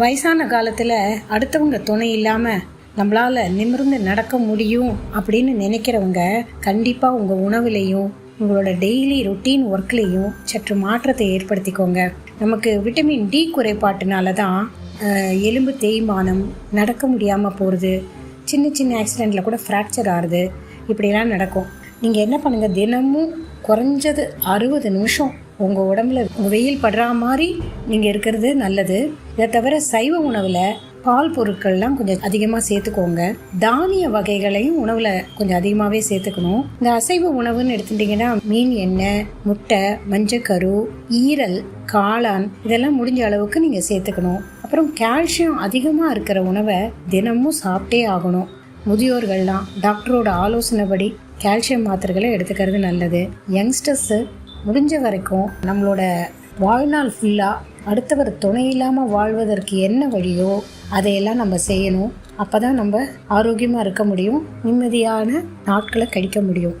வயசான காலத்தில் அடுத்தவங்க துணை இல்லாமல் நம்மளால் நிமிர்ந்து நடக்க முடியும் அப்படின்னு நினைக்கிறவங்க கண்டிப்பாக உங்கள் உணவுலையும் உங்களோட டெய்லி ரொட்டீன் ஒர்க்லேயும் சற்று மாற்றத்தை ஏற்படுத்திக்கோங்க. நமக்கு விட்டமின் டி குறைபாட்டுனால தான் எலும்பு தேய்மானம் நடக்க முடியாமல் போகிறது சின்ன சின்ன ஆக்சிடெண்ட்டில் கூட ஃப்ராக்சர் ஆகுது இப்படிலாம் நடக்கும். நீங்கள் என்ன பண்ணுங்கள் தினமும் குறைஞ்சது அறுபது நிமிஷம் உங்கள் உடம்புல உங்கள் வெயில் படுற மாதிரி நீங்கள் இருக்கிறது நல்லது. இதை தவிர சைவ உணவில் பால் பொருட்கள்லாம் கொஞ்சம் அதிகமாக சேர்த்துக்கோங்க. தானிய வகைகளையும் உணவில் கொஞ்சம் அதிகமாகவே சேர்த்துக்கணும். இந்த அசைவ உணவுன்னு எடுத்துட்டிங்கன்னா மீன் எண்ணெய் முட்டை மஞ்சக்கரு ஈரல் காளான் இதெல்லாம் முடிஞ்ச அளவுக்கு நீங்கள் சேர்த்துக்கணும். அப்புறம் கால்சியம் அதிகமாக இருக்கிற உணவை தினமும் சாப்பிட்டே ஆகணும். முதியோர்கள்லாம் டாக்டரோட ஆலோசனைப்படி கால்சியம் மாத்திரைகளை எடுத்துக்கிறது நல்லது. யங்ஸ்டர்ஸு முடிஞ்ச வரைக்கும் நம்மளோட வாழ்நாள் ஃபுல்லாக அடுத்தவர் துணை இல்லாமல் வாழ்வதற்கு என்ன வழியோ அதையெல்லாம் நம்ம செய்யணும். அப்போ தான் நம்ம ஆரோக்கியமாக இருக்க முடியும். நிம்மதியான நாட்களை கழிக்க முடியும்.